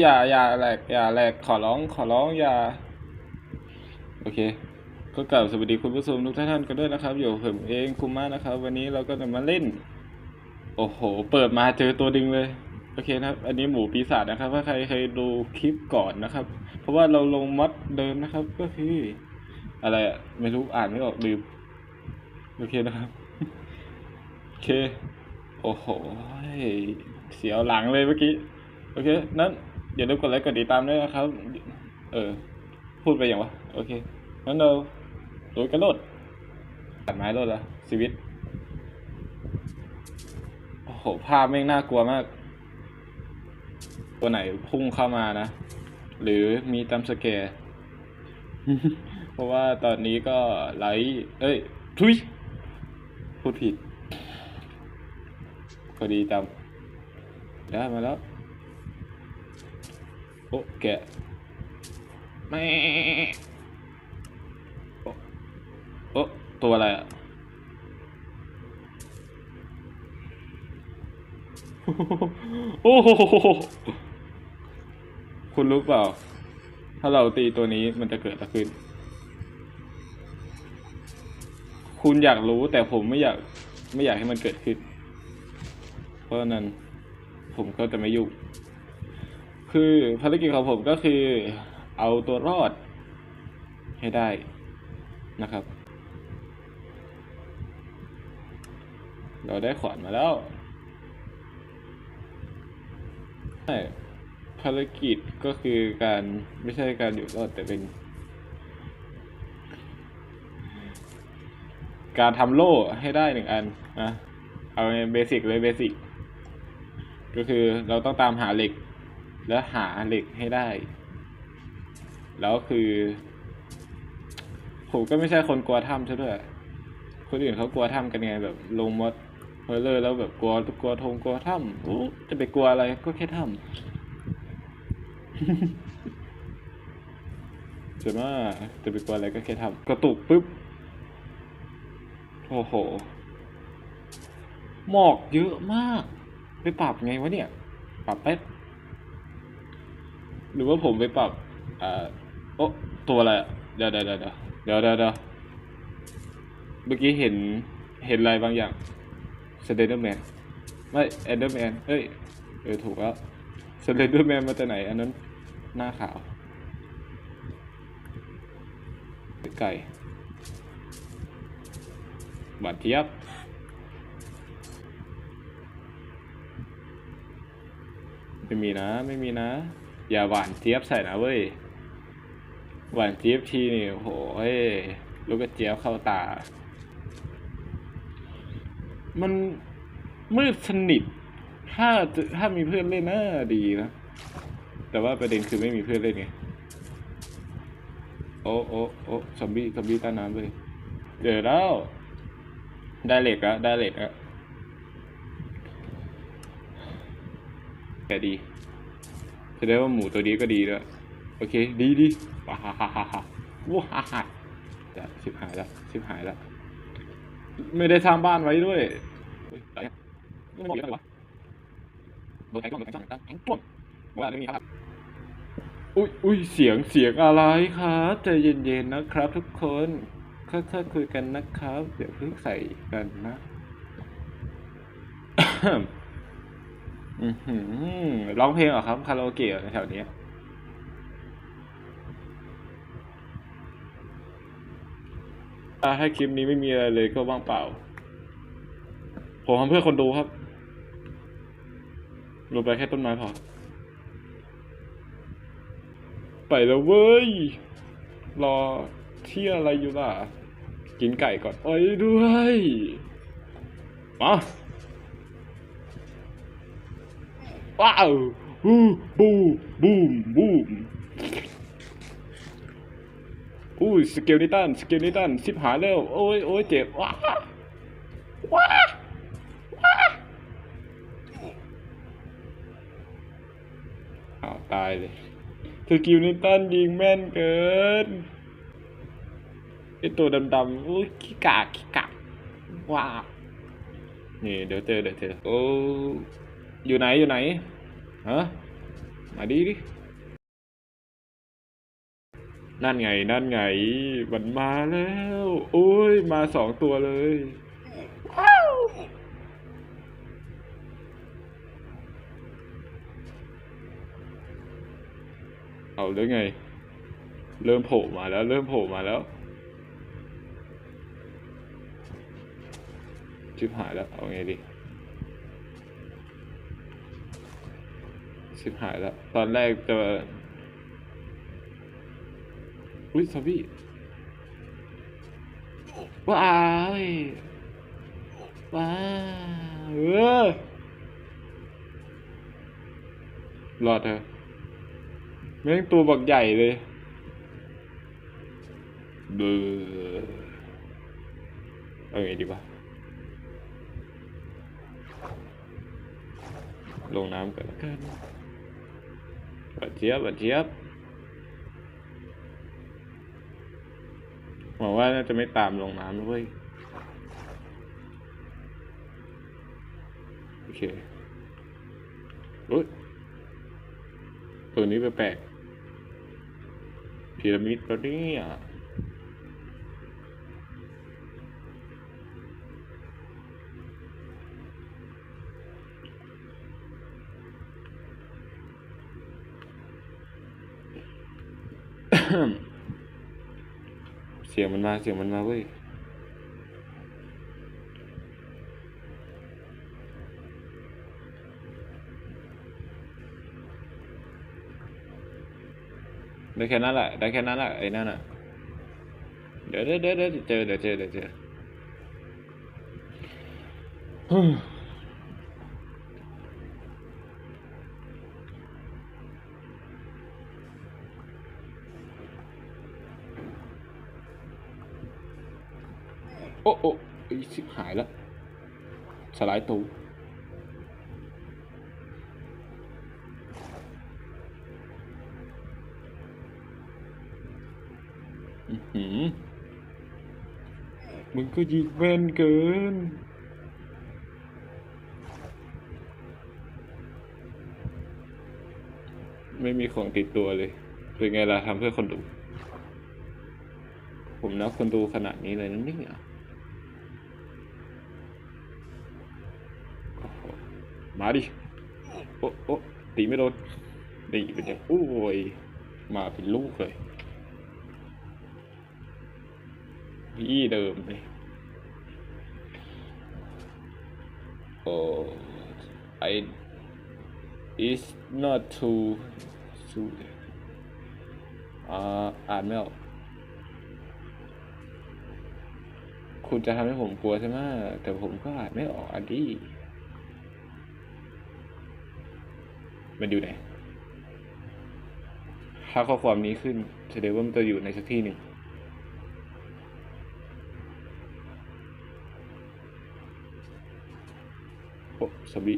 อย่าอย่าแหลกอย่าแหลกขอร้องขอร้องอย่า โอเค ก็กล่าวสวัสดีคุณผู้ชมทุกท่านกันด้วยนะครับ อยู่ผมเองคุมมานะครับ วันนี้เราก็จะมาเล่น โอ้โห เปิดมาเจอตัวดึงเลยโอเคนะครับ อันนี้หมูปีศาจนะครับ ถ้าใครเคยดูคลิปก่อนนะครับ เพราะว่าเราลงมอดเดิมนะครับ ก็คือ อะไรไม่รู้อ่านไม่ออกลืมโอเคนะครับโอเค โอ้โหเสียวหลังเลยเมื่อกี้ โอเค นั้น อย่าลืมกดไลค์กดติดตามด้วยนะครับ เออ พูดไปอย่างวะ โอเคนั้นเราโดยกระโดดตัดไม้โดดละชีวิต โอ้โห ภาพแม่งน่ากลัวมาก ตัวไหนพุ่งเข้ามานะ หรือมีตามสแกร์เพราะว่าตอนนี้ก็ไลฟ์เอ้ย ทุย พูดผิดพอดีจำได้มาแล้ว โอ้แกะแม่โอ้โอ้ตัวอะไรอะโอ้โหคุณรู้เปล่า ถ้าเราตีตัวนี้มันจะเกิดอะไรขึ้น คุณอยากรู้แต่ผมไม่อยาก ไม่อยากให้มันเกิดขึ้น เพราะฉะนั้นผมก็จะไม่ยุ่ง คือภารกิจของผมก็คือเอาตัวรอดให้ได้นะครับ เราได้ขวานมาแล้วใช่ภารกิจก็คือการไม่ใช่การอยู่รอดแต่เป็นการทำโล่ให้ได้หนึ่งอันนะเอาเบสิกเลยเบสิกก็คือเราต้องตามหาเหล็ก แล้วหาเหล็กให้ได้ แล้วคือ ผมก็ไม่ใช่คนกลัวถ้ำซะด้วย คนอื่นเขากลัวถ้ำกันไงแบบลงมดเฮอเลอร์แล้วแบบกลัวกลัวทงกลัวถ้ำโอ้จะไปกลัวอะไรก็แค่ถ้ำจะว่าจะไปกลัวอะไรก็แค่ทำกระตุกปุ๊บโอ้โห หมอกเยอะมาก ไปปรับไงวะเนี่ย ปรับแป๊บ หรือว่าผมไปปรับอ่าโอ้ตัวอะไรอะเดี๋ยวเดี๋ยวเดี๋ยวเดี๋ยวเดี๋ยวเดี๋ยวเดี๋ยวเมื่อกี้เห็นเห็นอะไรบางอย่างสเลเดอร์แมนไม่แอนเดอร์แมนเฮ้ยเออถูกแล้วสเลเดอร์แมนมาจากไหน อันนั้นหน้าขาวไก่บาดเทียบไม่มีนะ ไม่มีนะ อย่าหวานเจี๊ยบใส่นะเว้ย หวานเจี๊ยบทีนี่โหเฮ้ยลูกกระเจี๊ยบเข้าตา มันมืดสนิท ถ้าถ้ามีเพื่อนเล่นน่าดีนะ แต่ว่าประเด็นคือไม่มีเพื่อนเล่นไง โอ้โอ้โอ้ซอมบี้ซอมบี้ใต้น้ำเลยเจอแล้ว ได้เหล็กแล้วได้เหล็กแล้วแต่ดี แสดงว่าหมูตัวนี้ก็ดีแล้วโอเค ดีดีว้าฮ่าฮ่าฮ่าฮ่าว้าฮ่าฮ่าจะชิบหายแล้วชิบหายแล้ว ไม่ได้สร้างบ้านไว้ด้วยเฮ้ยอะไรอะไม่บอกเยอะเลยวะโดนแทงก่อนโดนแทงก่อนแทงก่อนว่าไม่มีครับอุ้ยอุ้ยเสียงเสียงอะไรครับใจเย็นๆนะครับ ทุกคนค่อยๆคุยกันนะครับ เดี๋ยวเพิ่งใส่กันนะ ร้องเพลงเหรอครับคาราโอเกะแถวเนี้ยอ่าถ้าคลิปนี้ไม่มีอะไรเลยก็ว่างเปล่า ผมทำเพื่อคนดูครับลงไปแค่ต้นไม้พอ ไปแล้วเว้ย รอที่อะไรอยู่ล่ะ กินไก่ก่อน โอ้ยด้วย มา ว้าวบูบูบูมบูมอุ้ยสเกลนิตันสเกลนิตันสิบหายแล้วโอ้ยโอ้ยเจ็บว้าว้าว้าอ้าวตายเลยสกิลนิตันยิงแม่นเกินไอตัวดำๆอุ้ยขี้กากขี้กากว้าวนี่เดี๋ยวเจอเดี๋ยวเจอโอ้ อยู่ไหนอยู่ไหนฮะมาดีดิ นั่นไง นั่นไง มันมาแล้ว โอ้ย มาสองตัวเลย เอาหรือไง เริ่มโผล่มาแล้ว เริ่มโผล่มาแล้ว ชิบหายแล้ว เอาไงดี ชิบหายแล้ว ตอนแรกจะอุ้ยซอมบี้ว้ายว้าวเออรอดเถอะแม่งตัวบักใหญ่เลยเบอเอาไงดีวะลงน้ำกันแล้วกัน บัดเจี๊ยบบัดเจี๊ยบหวังว่าน่าจะไม่ตามลงน้ำด้วยโอเคอุ้ยตัวนี้แปลกๆพีระมิดตัวนี้อะ เสียงมันมาเสียงมันมาเว้ยได้แค่นั้นแหละได้แค่นั้นแหละไอ้นั่นอะเดี๋ยวเดี๋ยวเดี๋ยวเดี๋ยวเจอเดี๋ยวเจอเดี๋ยวเจอ โอ้โอ้ไอ้ชิบหายแล้วสลายตูอือหือมึงก็ยิงแม่นเกินไม่มีของติดตัวเลย เป็นไงล่ะทำเพื่อคนดู ผมนับคนดูขนาดนี้เลยนะเนี่ยโอ้โมาดิ โอ้โอ้ตีไม่โดน นี่เป็นไงโอ้ย มาเป็นลูกเลยยี่เดิมเลยโอ้ I is not too too อ่าอ่านไม่ออกคุณจะทำให้ผมกลัวใช่ไหมแต่ผมก็อ่านไม่ออกอันดี มันอยู่ไหน ถ้าข้อความนี้ขึ้นแสดงว่ามันจะอยู่ในสักที่หนึ่ง โอ้สบิ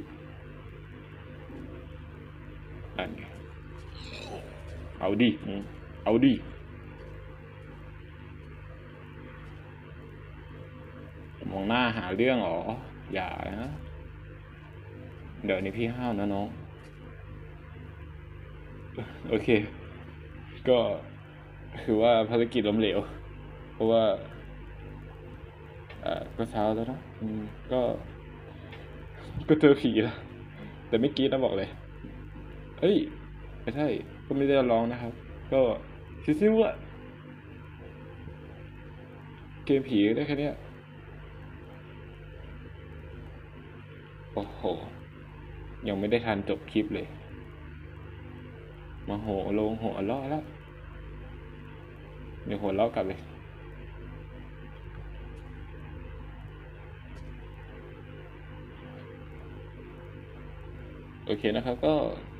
อันไงเอาดิอืมเอาดิมองหน้าหาเรื่องหรอ อย่านะ เดี๋ยวนี้พี่ห้าวนะน้อง โอเค ก็คือว่าภารกิจล้มเหลว เพราะว่าอ่อก็เช้าแล้วนะก็ ก็เจอผีแล้วแต่ไม่กีดนะบอกเลย เอ้ย ไม่ใช่ ก็ไม่ได้ร้องนะครับ ก็ซิ้วๆอะเกมผีได้แค่เนี้ยโอ้โห ยังไม่ได้ทันจบคลิปเลย มาโหลงหัวล้อแล้ว เดี๋ยวหัวล้อกลับเลย โอเคนะครับ ก็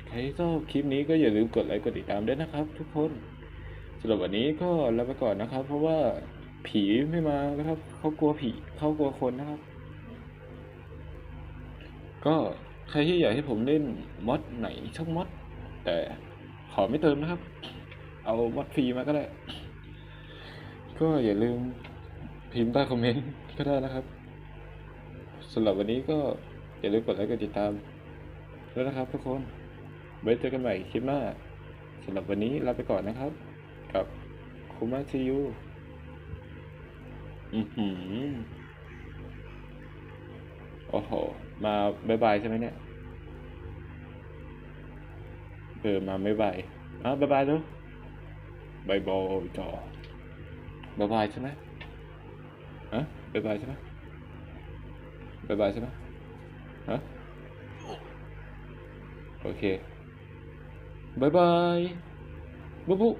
ใครชอบคลิปนี้ก็อย่าลืมกดไลค์กดติดตามด้วยนะครับ ทุกคนสำหรับวันนี้ก็ลาไปก่อนนะครับ เพราะว่าผีไม่มานะครับ เขากลัวผีเขากลัวคนนะครับ ก็ใครที่อยากให้ผมเล่นมอดไหนช่องมอดแต่ ขอไม่เติมนะครับ เอามอดฟรีมาก็ได้ ก็อย่าลืมพิมพ์ใต้คอมเมนต์ก็ได้นะครับสำหรับวันนี้ก็อย่าลืมกดไลค์กดติดตามด้วยนะครับทุกคนไว้เจอกันใหม่คลิปหน้าสำหรับวันนี้ลาไปก่อนนะครับ กับคุมาซียูอือหือโอ้โห มาบายบายใช่ไหมเนี่ย เออมาไม่บายอะบายบายแล้วบายบอยจอบายบายใช่ไหมฮะบายบายใช่ไหมบายบายใช่ไหมฮะโอเคบายบายบ๊บบุ๊